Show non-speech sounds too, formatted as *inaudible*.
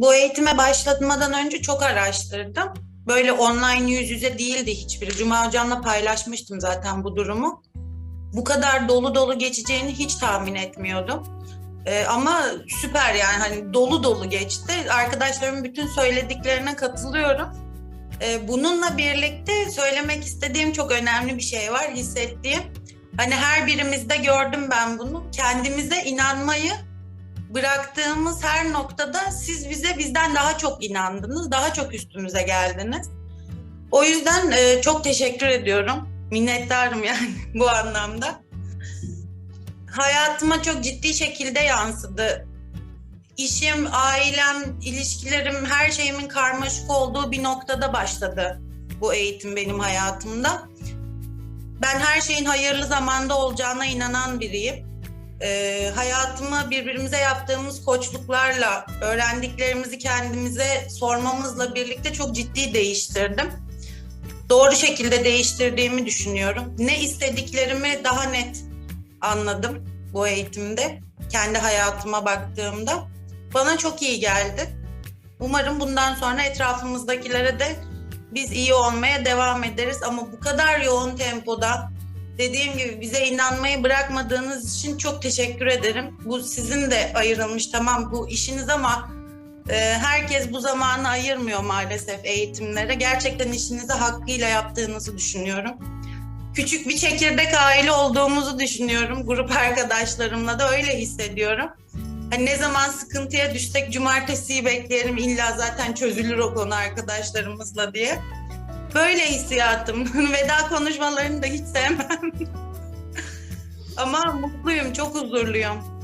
bu eğitime başlatmadan önce çok araştırdım. Böyle online yüz yüze değildi hiçbiri. Cuma hocamla paylaşmıştım zaten bu durumu. Bu kadar dolu dolu geçeceğini hiç tahmin etmiyordum. Ee, ama süper yani hani dolu dolu geçti. Arkadaşlarımın bütün söylediklerine katılıyorum. Ee, bununla birlikte söylemek istediğim çok önemli bir şey var hissettiğim. Hani her birimizde gördüm ben bunu. Kendimize inanmayı bıraktığımız her noktada siz bize bizden daha çok inandınız, daha çok üstümüze geldiniz. O yüzden e, çok teşekkür ediyorum. Minnettarım yani *laughs* bu anlamda. Hayatıma çok ciddi şekilde yansıdı. İşim, ailem, ilişkilerim, her şeyimin karmaşık olduğu bir noktada başladı bu eğitim benim hayatımda. Ben her şeyin hayırlı zamanda olacağına inanan biriyim e, hayatımı birbirimize yaptığımız koçluklarla, öğrendiklerimizi kendimize sormamızla birlikte çok ciddi değiştirdim. Doğru şekilde değiştirdiğimi düşünüyorum. Ne istediklerimi daha net anladım bu eğitimde. Kendi hayatıma baktığımda. Bana çok iyi geldi. Umarım bundan sonra etrafımızdakilere de biz iyi olmaya devam ederiz. Ama bu kadar yoğun tempoda dediğim gibi bize inanmayı bırakmadığınız için çok teşekkür ederim. Bu sizin de ayrılmış tamam bu işiniz ama e, herkes bu zamanı ayırmıyor maalesef eğitimlere. Gerçekten işinizi hakkıyla yaptığınızı düşünüyorum. Küçük bir çekirdek aile olduğumuzu düşünüyorum. Grup arkadaşlarımla da öyle hissediyorum. Hani ne zaman sıkıntıya düşsek cumartesiyi bekleyelim illa zaten çözülür o konu arkadaşlarımızla diye. Böyle hissiyatım. *laughs* Veda konuşmalarını da hiç sevmem. *laughs* Ama mutluyum, çok huzurluyum.